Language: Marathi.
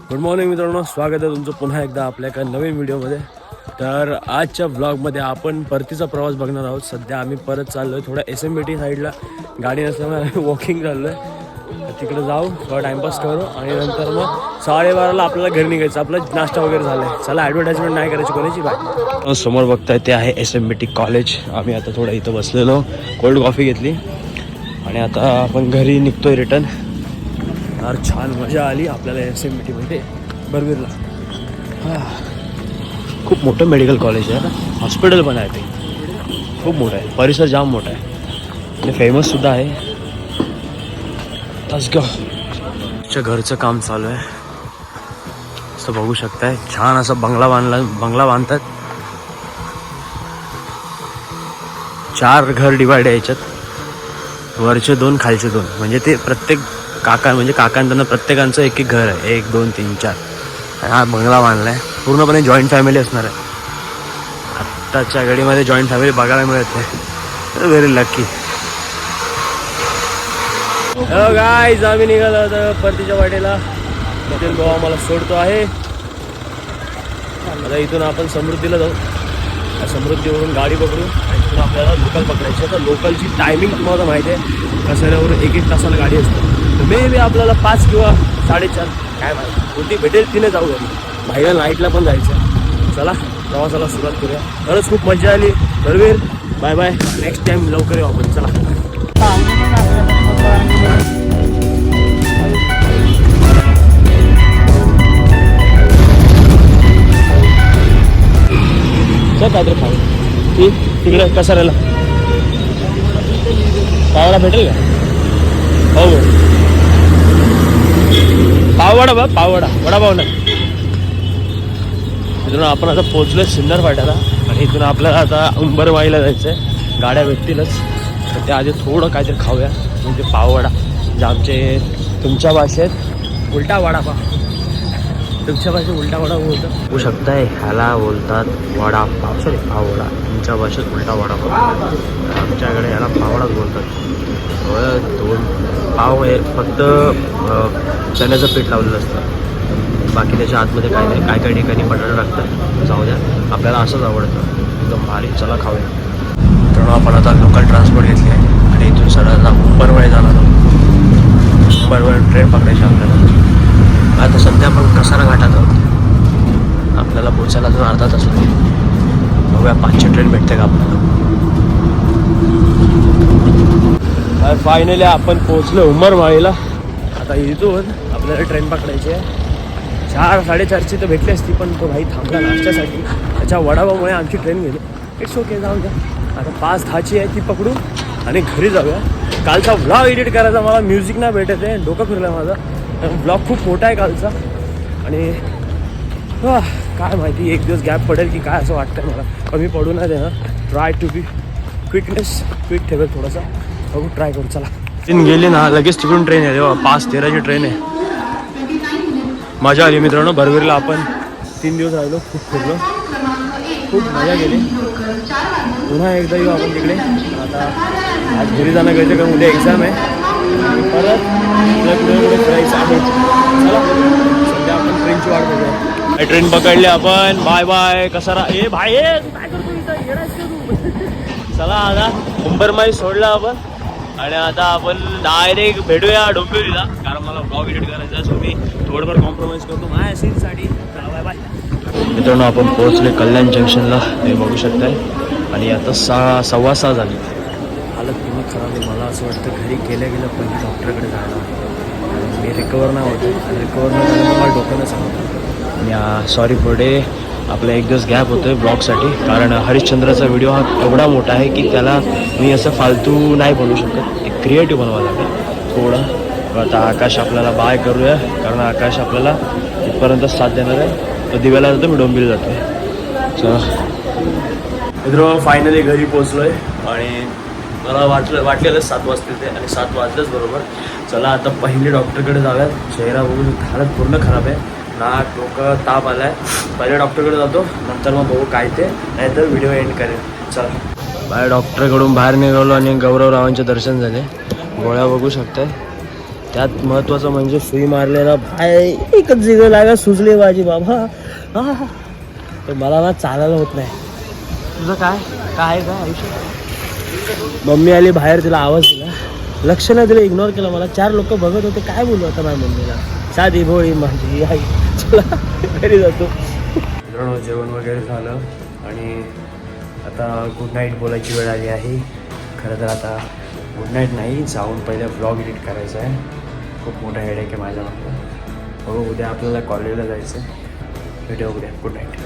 गुड मॉर्निंग मित्रांनो स्वागत आहे तुमचं पुन्हा एकदा आपल्या एका नवीन व्हिडिओमध्ये. तर आजच्या ब्लॉगमध्ये आपण परतीचा प्रवास बघणार आहोत. सध्या आम्ही परत चाललो आहे थोडा एस एम बी टी साईडला गाडी नसल्यामुळे आम्ही वॉकिंग चाललो आहे तिकडे जाऊ थोडा टाईमपास करू आणि नंतर मग साडेबाराला आपल्याला घरी निघायचं. आपला नाश्ता वगैरे झाला आहे चला ॲडव्हर्टाईजमेंट नाही करायची कोणाची बाय समोर बघताय ते आहे S M B T college आम्ही आता थोडं इथं बसलेलो. कोल्ड कॉफी घेतली. आणि आता आपण घरी निघतोय रिटर्न यार छान मजा आली आपल्याला एस एम बी टीमध्ये बरवीरला खूप मोठं मेडिकल कॉलेज आहे ना? हॉस्पिटल पण आहे ते. खूप मोठं आहे. परिसर जाम मोठा आहे. ते फेमससुद्धा आहे. तासगाव घरचं काम चालू आहे. असं बघू शकताय. छान असा बंगला बांधला बंगला बांधतात. चार घर डिवाइड आहे याच्यात. वरचे दोन खालचे दोन. म्हणजे ते प्रत्येक काका म्हणजे काकांतना प्रत्येकांचं एक एक घर आहे. एक दोन तीन चार. हा बंगला बांधला आहे पूर्णपणे जॉईंट फॅमिली असणार आहे. आत्ताच्या घडीमध्ये जॉईंट फॅमिली बघायला मिळत नाही. व्हेरी लकी गाईज आम्ही निघालो होतो परतीच्या वाटेला. नितीन भाऊ आम्हाला सोडतो आहे. आता इथून आपण समृद्धीला जाऊ. त्या समृद्धीवरून गाडी पकडू. इथून आपल्याला लोकल पकडायची आता लोकलची टायमिंग तुम्हाला माहिती आहे. कसाऱ्यावरून एक एक तासाला गाडी असते. मे बी आपल्याला पाच किंवा साडेचार. काय माहिती. कोणती भेटेल तिने जाऊ घरी. बाहेर नाईटला पण जायचं चला प्रवासाला सुरुवात करूया. खरंच खूप मजा आली. बरवीर बाय बाय नेक्स्ट टाइम लवकर येऊ आपण. चला. चल खाऊ. ती तिकडे राहिला? पावाला भेटेल का? हो. पाववडा बा पाववडा. वडापाव नाही. इथून आपण आता पोचलो सिन्नर फाट्याला आणि इथून आपल्याला आता उंबरवाईला जायचं आहे गाड्या भेटतीलच. तर त्या आधी थोडं काहीतरी खाऊया. म्हणजे पाववडा. जे आमचे तुमच्या भाषेत उलटा वडापाव. तुमच्या भाषेत उलटा वडा बोलतो होऊ शकताय. ह्याला बोलतात वडापाव. सॉरी पाववडा. तुमच्या भाषेत उलटा वडापाव. आमच्याकडे ह्याला पावडाच बोलतात. दोन पाव हे फक्त चण्याचं पीठ लावलेलं असतं. बाकी त्याच्या आतमध्ये काय नाही. काय काय ठिकाणी बटाटा टाकतात जाऊ द्या. आपल्याला असंच आवडतं. एकदम भारी. चला खाऊया. तर आपण आता लोकल ट्रान्सपोर्ट घेतली आहे. आणि इथून सरळ जा जाणार आहोत. मुंबईवर ट्रेन पकडायची आपल्याला. आता सध्या आपण कसारा घाटात आहोत. आपल्याला पोचायला अजून अर्धा तास लागेल. बघूया पाचशे ट्रेन भेटते का आपल्याला. फायनली आपण पोहोचलो उमरमाळीला आता इथून आपल्याला ट्रेन पकडायची आहे. चार साडेचारची तर भेटली असती पण तो भाई थांबला नाश्त्यासाठी. त्याच्या वडापावमुळे आमची ट्रेन गेली. इट्स ओके जाऊन द्या आता पाच दहाची आहे ती पकडू आणि घरी जाऊया. कालचा व्लॉग एडिट करायचा मला म्युझिक नाही भेटत आहे. डोकं फिरलं माझा. ब्लॉग खूप मोठा आहे कालचा. आणि काय माहिती एक दिवस गॅप पडेल की काय असं वाटतं मला. कमी पडू नाही देणार. Try to be quickness quick ठेवेल थोडासा. बघू ट्राय करू. चला. तीन गेली ना लगेच तिकडून ट्रेन आहे. तेव्हा पाच तेराची ट्रेन आहे. मजा आली मित्रांनो बरवेरला आपण तीन दिवस राहिलो खूप फिरलो. खूप मजा गेली पुन्हा एकदा येऊ आपण तिकडे. आता आज घरी जाणं गरजेचं कारण उद्या एक्झाम आहे. परत पुढे पुढे फिरायचं आहे. चला सध्या आपण ट्रेनची वाट बघूया. ट्रेन पकडली आपण. Bye bye. कसारा ए भाई ए, काय चला आता मुंबरमाई सोडला आपण. आणि आता आपण डायरेक्ट भेटूया डोंबिवलीला. कारण मला ब्लॉग एडिट करायचा आहे सो मी थोडंफार कॉम्प्रोमाइज करतो. माझ्या सीनसाठी चला बाय बाय मित्रांनो आपण पोहोचले कल्याण जंक्शनला हे बघू शकताय. आणि आता सहा सव्वा सहा झाली. हालत पूर्ण खराब आहे. मला असं वाटतं घरी गेल्या गेल्या पहिले डॉक्टरकडे जायला आणि मी रिकवर नाही होते. रिकवर नाही झालं मला डोक्यानं सांगतो आणि सॉरी फॉर डे आपला एक दिवस गॅप होतोय ब्लॉगसाठी. कारण हरिश्चंद्राचा व्हिडिओ हा एवढा मोठा आहे की त्याला मी असं फालतू नाही बनवू शकत. एक क्रिएटिव्ह बनवावं लागेल. थोडं. आता आकाश आपल्याला बाय करूया. कारण आकाश आपल्याला इथपर्यंत साथ देणार आहे. तर दिव्याला जातो मी डोंबिल जातो चला. मित्र फायनली घरी पोचलोय आणि मला वाटलं वाटलेलं सात वाजते ते. आणि सात वाजलेच बरोबर. चला आता पहिले डॉक्टरकडे जाऊयात. चेहरा बघून हालत पूर्ण खराब आहे. नाक डोकं ताप आलाय. पहिले डॉक्टरकडे जातो नंतर मग बघू काय ते. नाहीतर व्हिडिओ एंड करेल चला. बाहेर डॉक्टरकडून बाहेर निघालो आणि गौरवरावांचे दर्शन झाले. गोळ्या बघू शकताय. त्यात महत्वाचं म्हणजे सुई मारलेला बाय एकच जिग लागा सुजले माझी बाबा. हा तर मला ना चालायला होत नाही. तुझं काय? काय काय आयुष्य? मम्मी आली बाहेर तिला आवाज दिला. लक्ष नाही दिलं इग्नोर केलं मला. चार लोक बघत होते काय बोलू आता माझ्या मम्मीला? साधी भोळी माझी आई. चला घरी जातो. मित्रांनो जेवण वगैरे झालं आणि आता गुड नाईट बोलायची वेळ आली आहे. खरं तर आता गुड नाईट नाही जाऊन पहिले व्लॉग एडिट करायचा आहे. खूप मोठा हेड आहे की माझ्या मागं बघू उद्या आपल्याला कॉलेजला जायचं आहे भेटूया उद्या. Good night